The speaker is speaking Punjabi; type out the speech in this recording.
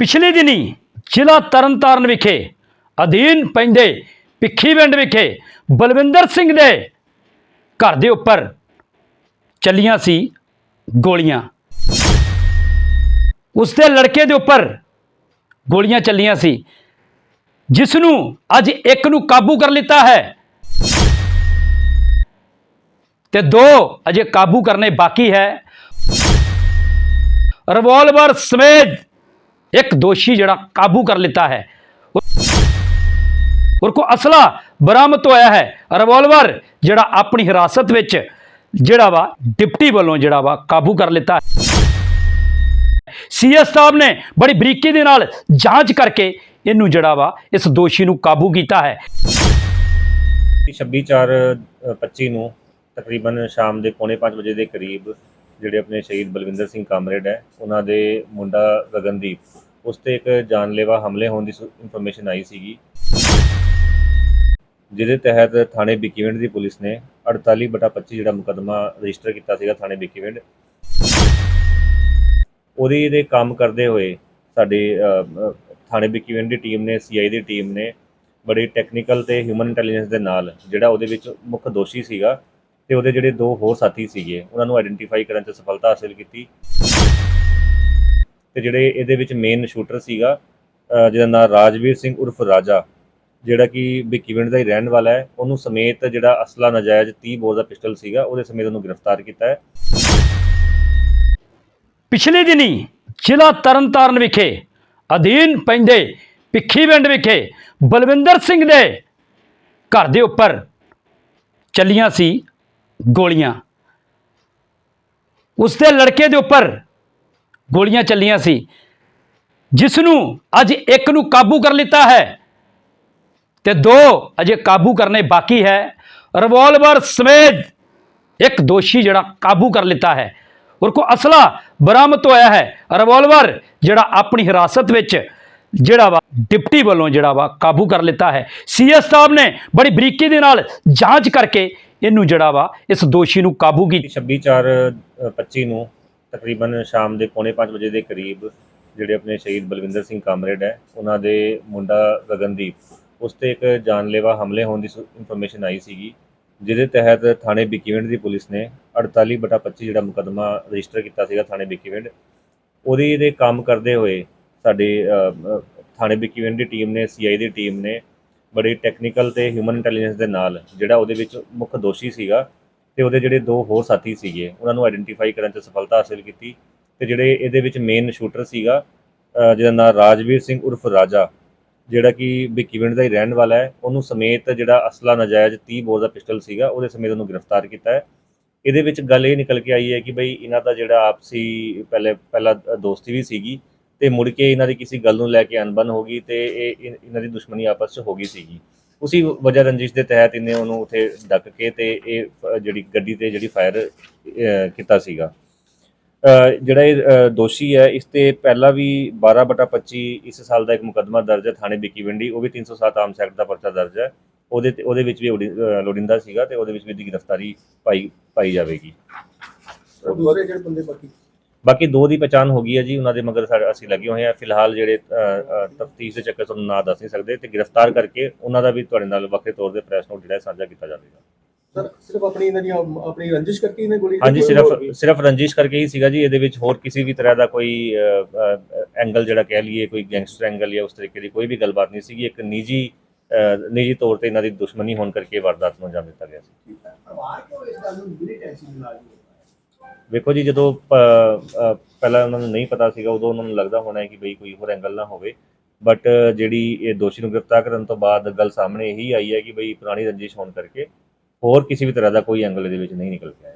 ਪਿਛਲੇ ਦਿਨੀ ਜ਼ਿਲ੍ਹਾ ਤਰਨਤਾਰਨ ਵਿਖੇ ਅਧੀਨ ਪੈਂਦੇ ਪਿੱਖੀਵਿੰਡ ਵਿਖੇ ਬਲਵਿੰਦਰ ਸਿੰਘ ਦੇ ਘਰ ਦੇ ਉੱਪਰ ਚੱਲੀਆਂ ਸੀ ਗੋਲੀਆਂ। ਉਸ ਦੇ ਲੜਕੇ ਦੇ ਉੱਪਰ ਗੋਲੀਆਂ ਚੱਲੀਆਂ ਸੀ। ਜਿਸ ਨੂੰ ਅੱਜ ਇੱਕ ਨੂੰ ਕਾਬੂ ਕਰ ਲਿੱਤਾ ਹੈ ਤੇ ਦੋ ਅਜੇ ਕਾਬੂ ਕਰਨੇ ਬਾਕੀ ਹੈ। ਰਿਵਾਲਵਰ ਸਮੇਤ ਇੱਕ ਦੋਸ਼ੀ ਜਿਹੜਾ ਕਾਬੂ ਕਰ ਲਿੱਤਾ ਹੈ। ਔਰ ਕੋ ਅਸਲਾ ਬਰਾਮਦ ਹੋਇਆ ਹੈ। ਰਿਵਾਲਵਰ ਜਿਹੜਾ ਆਪਣੀ ਹਿਰਾਸਤ ਵਿੱਚ ਜਿਹੜਾ ਵਾ ਡਿਪਟੀ ਵੱਲੋਂ ਜਿਹੜਾ ਵਾ ਕਾਬੂ ਕਰ ਲਿੱਤਾ ਸੀਐਸ ਸਾਹਿਬ ਨੇ ਬੜੀ ਬਰੀਕੀ ਦੇ ਨਾਲ ਜਾਂਚ ਕਰਕੇ ਇਹਨੂੰ ਜਿਹੜਾ ਵਾ ਇਸ ਦੋਸ਼ੀ ਨੂੰ ਕਾਬੂ ਕੀਤਾ ਹੈ। 26/4/25 ਨੂੰ ਤਕਰੀਬਨ ਸ਼ਾਮ ਦੇ ਪੌਣੇ 5 ਵਜੇ ਦੇ ਕਰੀਬ ਜਿਹੜੇ ਆਪਣੇ ਸ਼ਹੀਦ ਬਲਵਿੰਦਰ ਸਿੰਘ ਕਾਮਰੇਡ ਹੈ, ਉਹਨਾਂ ਦੇ ਮੁੰਡਾ ਗਗਨਦੀਪ ਉਸ ਤੇ ਇੱਕ ਜਾਨਲੇਵਾ ਹਮਲੇ ਹੋਣ ਦੀ ਇਨਫੋਰਮੇਸ਼ਨ ਆਈ ਸੀਗੀ। ਜਿਹਦੇ ਤਹਿਤ ਥਾਣੇ ਬਿੱਕੀਵਿੰਡ ਦੀ ਪੁਲਿਸ ਨੇ 48/25 ਜਿਹੜਾ ਮੁਕੱਦਮਾ ਰਜਿਸਟਰ ਕੀਤਾ ਸੀਗਾ ਥਾਣੇ ਬਿੱਕੀਵਿੰਡ। ਉਹਦੀ ਇਹਦੇ ਕੰਮ ਕਰਦੇ ਹੋਏ ਸਾਡੇ ਅ, ਅ, ਥਾਣੇ ਬਿੱਕੀਵਿੰਡ ਦੀ ਟੀਮ ਨੇ ਸੀਆਈ ਦੀ ਟੀਮ ਨੇ ਬੜੀ ਟੈਕਨੀਕਲ ਤੇ ਹਿਊਮਨ ਇੰਟੈਲੀਜੈਂਸ ਦੇ ਨਾਲ ਜਿਹੜਾ ਉਹਦੇ ਵਿੱਚ ਮੁੱਖ ਦੋਸ਼ੀ ਸੀਗਾ ਤੇ ਉਹਦੇ ਜਿਹੜੇ ਦੋ ਹੋਰ ਸਾਥੀ ਸੀਗੇ ਉਹਨਾਂ ਨੂੰ ਆਇਡੈਂਟੀਫਾਈ ਕਰਨ 'ਚ ਸਫਲਤਾ ਹਾਸਲ ਕੀਤੀ। ਤੇ ਜਿਹੜੇ ਇਹਦੇ ਵਿੱਚ ਮੇਨ ਸ਼ੂਟਰ ਸੀਗਾ ਜਿਹਦਾ ਨਾਮ ਰਾਜਵੀਰ ਸਿੰਘ ਉਰਫ ਰਾਜਾ, ਜਿਹੜਾ ਕਿ ਭਿੱਖੀਵਿੰਡ ਦਾ ਹੀ ਰਹਿਣ ਵਾਲਾ ਹੈ, ਉਹਨੂੰ ਸਮੇਤ ਜਿਹੜਾ ਅਸਲਾ ਨਜਾਇਜ਼ 30 ਬੋਰ ਦਾ ਪਿਸਟਲ ਸੀਗਾ, ਉਹਦੇ ਸਮੇਤ ਉਹਨੂੰ ਗ੍ਰਿਫਤਾਰ ਕੀਤਾ ਹੈ। ਪਿਛਲੇ ਦਿਨੀ ਜ਼ਿਲ੍ਹਾ ਤਰਨਤਾਰਨ ਵਿਖੇ ਅਧੀਨ ਪੈਂਦੇ ਪਿੱਖੀਵਿੰਡ ਵਿਖੇ ਬਲਵਿੰਦਰ ਸਿੰਘ ਦੇ ਘਰ ਦੇ ਉੱਪਰ ਚੱਲੀਆਂ ਸੀ ਗੋਲੀਆਂ। ਉਸ ਦੇ ਲੜਕੇ ਦੇ ਉੱਪਰ ਗੋਲੀਆਂ ਚੱਲੀਆਂ ਸੀ। ਜਿਸ ਨੂੰ ਅੱਜ ਇੱਕ ਨੂੰ ਕਾਬੂ ਕਰ ਲਿੱਤਾ ਹੈ ਤੇ ਦੋ ਅਜੇ ਕਾਬੂ ਕਰਨੇ ਬਾਕੀ ਹੈ। ਰਿਵਾਲਵਰ ਸਮੇਤ ਇੱਕ ਦੋਸ਼ੀ ਜਿਹੜਾ ਕਾਬੂ ਕਰ ਲਿੱਤਾ ਹੈ। ਔਰ ਕੋ ਅਸਲਾ ਬਰਾਮਦ ਹੋਇਆ ਹੈ। ਰਿਵਾਲਵਰ ਜਿਹੜਾ ਆਪਣੀ ਹਿਰਾਸਤ ਵਿੱਚ ਜਿਹੜਾ ਵਾ ਡਿਪਟੀ ਵੱਲੋਂ ਜਿਹੜਾ ਵਾ ਕਾਬੂ ਕਰ ਲਿੱਤਾ ਹੈ। ਸੀਐਸ ਸਾਹਿਬ ਨੇ ਬੜੀ ਬਰੀਕੀ ਦੇ ਨਾਲ ਜਾਂਚ ਕਰਕੇ ਇਹਨੂੰ ਜਿਹੜਾ ਵਾ ਇਸ ਦੋਸ਼ੀ ਨੂੰ ਕਾਬੂ ਕੀਤਾ 26/4/25 ਨੂੰ ਤਕਰੀਬਨ ਸ਼ਾਮ ਦੇ ਪੌਣੇ 5 ਵਜੇ ਦੇ ਕਰੀਬ ਜਿਹੜੇ ਆਪਣੇ ਸ਼ਹੀਦ ਬਲਵਿੰਦਰ ਸਿੰਘ ਕਾਮਰੇਡ ਹੈ ਉਹਨਾਂ ਦੇ ਮੁੰਡਾ ਗਗਨਦੀਪ ਉਸ ਤੇ ਇੱਕ ਜਾਨਲੇਵਾ ਹਮਲੇ ਹੋਣ ਦੀ ਇਨਫੋਰਮੇਸ਼ਨ ਆਈ ਸੀਗੀ ਜਿਹਦੇ ਤਹਿਤ ਥਾਣੇ ਬਿੱਕੀਵਿੰਡ ਦੀ ਪੁਲਿਸ ਨੇ 48/25 ਜਿਹੜਾ ਮੁਕੱਦਮਾ ਰਜਿਸਟਰ ਕੀਤਾ ਸੀਗਾ ਥਾਣੇ ਬਿੱਕੀਵਿੰਡ ਉਹਦੀ ਦੇ ਕੰਮ ਕਰਦੇ ਹੋਏ ਸਾਡੇ ਅ, ਅ, ਥਾਣੇ ਬਿੱਕੀਵਿੰਡ ਦੀ ਟੀਮ ਨੇ ਸੀਆਈ ਦੀ ਟੀਮ ਨੇ ਬੜੀ ਟੈਕਨੀਕਲ ਤੇ ਹਿਊਮਨ ਇੰਟੈਲੀਜੈਂਸ ਦੇ ਨਾਲ ਜਿਹੜਾ ਉਹਦੇ ਵਿੱਚ ਮੁੱਖ ਦੋਸ਼ੀ ਸੀਗਾ ਤੇ ਉਹਦੇ ਜਿਹੜੇ ਦੋ ਹੋਰ ਸਾਥੀ ਸੀਗੇ, ਉਹਨਾਂ ਨੂੰ ਆਇਡੈਂਟੀਫਾਈ ਕਰਨ 'ਚ ਸਫਲਤਾ ਹਾਸਲ ਕੀਤੀ ਤੇ ਜਿਹੜੇ ਇਹਦੇ ਵਿੱਚ ਮੇਨ ਸ਼ੂਟਰ ਸੀਗਾ ਜਿਹਦਾ ਨਾਮ ਰਾਜਵੀਰ ਸਿੰਘ ਉਰਫ ਰਾਜਾ, ਜਿਹੜਾ ਕਿ ਭਿੱਖੀਵਿੰਡ ਦਾ ਹੀ ਰਹਿਣ ਵਾਲਾ ਹੈ, ਉਹਨੂੰ ਸਮੇਤ ਜਿਹੜਾ ਅਸਲਾ ਨਜਾਇਜ਼ 30 ਬੋਰ ਦਾ ਪਿਸਟਲ ਸੀਗਾ, ਉਹਦੇ ਸਮੇਤ ਉਹਨੂੰ ਗ੍ਰਿਫਤਾਰ ਕੀਤਾ ਹੈ। ਇਹਦੇ ਵਿੱਚ ਗੱਲ ਇਹ ਨਿਕਲ ਕੇ ਆਈ ਹੈ ਕਿ ਬਈ ਇਹਨਾਂ ਦਾ ਜਿਹੜਾ ਆਪਸੀ ਪਹਿਲੇ, ਪਹਿਲਾ ਦੋਸਤੀ ਵੀ ਸੀਗੀ ਤੇ ਮੁੜ ਕੇ ਇਹਨਾਂ ਦੀ ਕਿਸੇ ਗੱਲ ਨੂੰ ਲੈ ਕੇ ਅਣਬਣ ਹੋ ਗਈ ਤੇ ਇਹ ਇਹਨਾਂ ਦੀ ਦੁਸ਼ਮਣੀ ਆਪਸ 'ਚ ਹੋ ਗਈ ਸੀਗੀ। ਉਸੇ ਵਜ੍ਹਾ ਰੰਜਿਸ਼ ਦੇ ਤਹਿਤ ਇਹਨੇ ਉਹਨੂੰ ਉੱਥੇ ਡੱਕ ਕੇ ਤੇ ਇਹ ਫ- ਜਿਹੜੀ ਗੱਡੀ ਤੇ ਜਿਹੜੀ ਫਾਇਰ ਕੀਤਾ ਸੀਗਾ। ਅ, ਜਿਹੜਾ ਇਹ ਅ, ਦੋਸ਼ੀ ਹੈ ਇਸ ਤੇ ਪਹਿਲਾਂ ਵੀ 12/25 ਇਸ ਸਾਲ ਦਾ ਇੱਕ ਮੁਕੱਦਮਾ ਦਰਜ ਹੈ ਥਾਣੇ ਬਿੱਕੀਵਿੰਡੀ ਉਹ ਵੀ 307 ਆਮ ਸੈਕਟ ਦਾ ਪਰਚਾ ਦਰਜ ਹੈ। ਉਹਦੇ ਤੇ ਉਹਦੇ ਵਿੱਚ ਵੀ ਉਡੀ- ਅ, ਲੋੜੀਂਦਾ ਸੀਗਾ ਤੇ ਉਹਦੇ ਵਿੱਚ ਵੀ ਦੀ ਗ੍ਰਿਫਤਾਰੀ ਪਾਈ ਪਾਈ ਜਾਵੇਗੀ। ਦੂਸਰੇ ਜਿਹੜੇ ਬੰਦੇ ਬਾਕੀ ਬਾਕੀ ਦੋ ਦੀ ਪਛਾਣ ਹੋ ਗਈ ਹੈ ਜੀ ਉਹਨਾਂ ਦੇ ਮਗਰ ਸਾਡੇ ਅਸੀਂ ਲੱਗੇ ਹੋਏ ਆ ਫਿਲਹਾਲ ਜਿਹੜੇ ਤਫਤੀਸ਼ ਦੇ ਚੱਕਰ ਤੁਹਾਨੂੰ ਨਾ ਦੱਸ ਨਹੀਂ ਸਕਦੇ ਤੇ ਗ੍ਰਿਫਤਾਰ ਕਰਕੇ ਉਹਨਾਂ ਦਾ ਵੀ ਤੁਹਾਡੇ ਨਾਲ ਵੱਖਰੇ ਤੌਰ ਤੇ ਪ੍ਰੈਸ ਨੋਟ ਜਿਹੜਾ ਹੈ ਸਾਂਝਾ ਕੀਤਾ ਜਾਵੇਗਾ। ਸਰ ਸਿਰਫ ਆਪਣੀ ਇਹਨਾਂ ਦੀ ਆਪਣੀ ਰੰਜਿਸ਼ ਕਰਕੇ ਇਹਨੇ ਗੋਲੀ ਹਾਂਜੀ ਸਿਰਫ? ਸਿਰਫ ਰੰਜਿਸ਼ ਕਰਕੇ ਹੀ ਸੀਗਾ ਜੀ। ਇਹਦੇ ਵਿੱਚ ਹੋਰ ਕਿਸੇ ਵੀ ਤਰ੍ਹਾਂ ਦਾ ਕੋਈ ਐਂਗਲ ਜਿਹੜਾ ਕਹਿ ਲਈਏ ਕੋਈ ਗੈਂਗਸਟਰ ਐਂਗਲ ਜਾਂ ਉਸ ਤਰੀਕੇ ਦੀ ਕੋਈ ਵੀ ਗੱਲਬਾਤ ਨਹੀਂ ਸੀਗੀ। ਇੱਕ ਨਿੱਜੀ ਨਿੱਜੀ ਤੌਰ ਤੇ ਇਹਨਾਂ ਦੀ ਦੁਸ਼ਮਣੀ ਹੋਣ ਕਰਕੇ ਵਾਰਦਾਤ ਨੂੰ ਅੰਜਾਮ ਦਿੱਤਾ ਗਿਆ ਸੀ। ਪਰਿਵਾਰ ਕਿਉਂ ਇਸ ਗੱਲ ਨੂੰ ਮਿਲੀ ਟੈਂਸ਼ਨ ਲਾ ਰਹੀ ਹੈ ਵੇਖੋ ਜੀ, ਜਦੋਂ ਪਹਿਲਾਂ ਉਹਨਾਂ ਨੂੰ ਨਹੀਂ ਪਤਾ ਸੀਗਾ, ਉਦੋਂ ਉਹਨਾਂ ਨੂੰ ਲੱਗਦਾ ਹੋਣਾ ਕਿ ਬਈ ਕੋਈ ਹੋਰ ਐਂਗਲ ਨਾ ਹੋਵੇ। ਬਟ ਜਿਹੜੀ ਇਹ ਦੋਸ਼ੀ ਨੂੰ ਗ੍ਰਿਫਤਾਰ ਕਰਨ ਤੋਂ ਬਾਅਦ ਗੱਲ ਸਾਹਮਣੇ ਇਹੀ ਆਈ ਹੈ ਕਿ ਬਈ ਪੁਰਾਣੀ ਰੰਜਿਸ਼ ਹੋਣ ਕਰਕੇ ਹੋਰ ਕਿਸੇ ਵੀ ਤਰ੍ਹਾਂ ਦਾ ਕੋਈ ਐਂਗਲ ਇਹਦੇ ਵਿੱਚ ਨਹੀਂ ਨਿਕਲ ਕੇ ਆਇਆ।